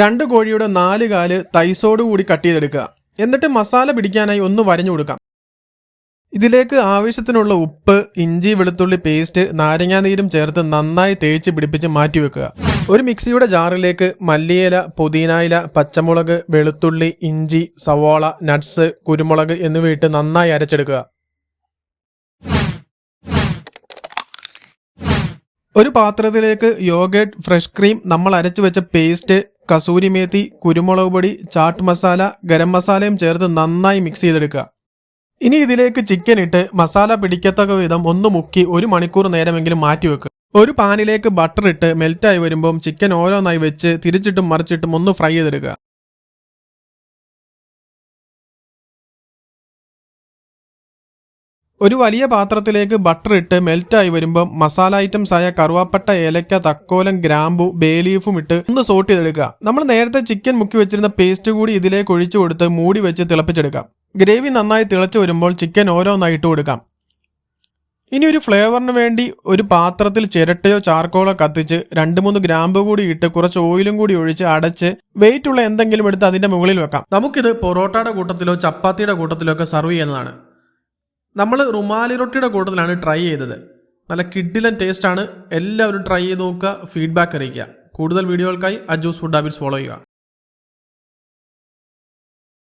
രണ്ട് കോഴിയുടെ നാല് കാൽ തൈസോട് കൂടി കട്ട് ചെയ്തെടുക്കുക. എന്നിട്ട് മസാല പിടിക്കാനായി ഒന്ന് വരഞ്ഞു കൊടുക്കാം. ഇതിലേക്ക് ആവശ്യത്തിനുള്ള ഉപ്പ് ഇഞ്ചി വെളുത്തുള്ളി പേസ്റ്റ് നാരങ്ങാനീരും ചേർത്ത് നന്നായി തേച്ച് പിടിപ്പിച്ച് മാറ്റി വെക്കുക. ഒരു മിക്സിയുടെ ജാറിലേക്ക് മല്ലിയില പുതിനായില പച്ചമുളക് വെളുത്തുള്ളി ഇഞ്ചി സവാള നട്ട്സ് കുരുമുളക് എന്നിവ ഇട്ട് നന്നായി അരച്ചെടുക്കുക. ഒരു പാത്രത്തിലേക്ക് യോഗേട്ട് ഫ്രഷ് ക്രീം നമ്മൾ അരച്ചു വെച്ച പേസ്റ്റ് കസൂരി മേത്തി കുരുമുളക് പൊടി ചാട്ട് മസാല ഗരം മസാലയും ചേർത്ത് നന്നായി മിക്സ് ചെയ്തെടുക്കുക. ഇനി ഇതിലേക്ക് ചിക്കൻ ഇട്ട് മസാല പിടിക്കത്തക്ക വിധം ഒന്ന് മുക്കി ഒരു മണിക്കൂർ നേരമെങ്കിലും മാറ്റി വെക്കുക. ഒരു പാനിലേക്ക് ബട്ടർ ഇട്ട് മെൽറ്റായി വരുമ്പം ചിക്കൻ ഓരോന്നായി വെച്ച് തിരിച്ചിട്ടും മറിച്ചിട്ടും ഒന്ന് ഫ്രൈ ചെയ്തെടുക്കുക. ഒരു വലിയ പാത്രത്തിലേക്ക് ബട്ടർ ഇട്ട് മെൽറ്റായി വരുമ്പോൾ മസാല ഐറ്റംസ് ആയ കറുവാപ്പട്ട ഏലക്ക തക്കോലം ഗ്രാമ്പു ബേ ലീഫും ഇട്ട് ഒന്ന് സോട്ട് ചെയ്തെടുക്കുക. നമ്മൾ നേരത്തെ ചിക്കൻ മുക്കി വെച്ചിരുന്ന പേസ്റ്റ് കൂടി ഇതിലേക്ക് ഒഴിച്ചു കൊടുത്ത് മൂടി വെച്ച് തിളപ്പിച്ചെടുക്കാം. ഗ്രേവി നന്നായി തിളച്ചു വരുമ്പോൾ ചിക്കൻ ഓരോന്നായി ഇട്ട് കൊടുക്കാം. ഇനി ഒരു ഫ്ലേവറിന് വേണ്ടി ഒരു പാത്രത്തിൽ ചിരട്ടയോ ചാർക്കോളോ കത്തിച്ച് രണ്ട് മൂന്ന് ഗ്രാമ്പ് കൂടി ഇട്ട് കുറച്ച് ഓയിലും കൂടി ഒഴിച്ച് അടച്ച് വെയിറ്റ് ഉള്ള എന്തെങ്കിലും എടുത്ത് അതിന്റെ മുകളിൽ വെക്കാം. നമുക്കിത് പൊറോട്ടയുടെ കൂട്ടത്തിലോ ചപ്പാത്തിയുടെ കൂട്ടത്തിലോ ഒക്കെ സർവ് ചെയ്യുന്നതാണ്. നമ്മൾ റുമാലി റൊട്ടിയുടെ കൂട്ടത്തിലാണ് ട്രൈ ചെയ്തത്. നല്ല കിഡിലൻ ടേസ്റ്റാണ് എല്ലാവരും ട്രൈ ചെയ്ത് നോക്കുക ഫീഡ്ബാക്ക് അറിയിക്കുക. കൂടുതൽ വീഡിയോകൾക്കായി അജൂസ് ഫുഡ് ഹാബിറ്റ്സ് ഫോളോ ചെയ്യുക.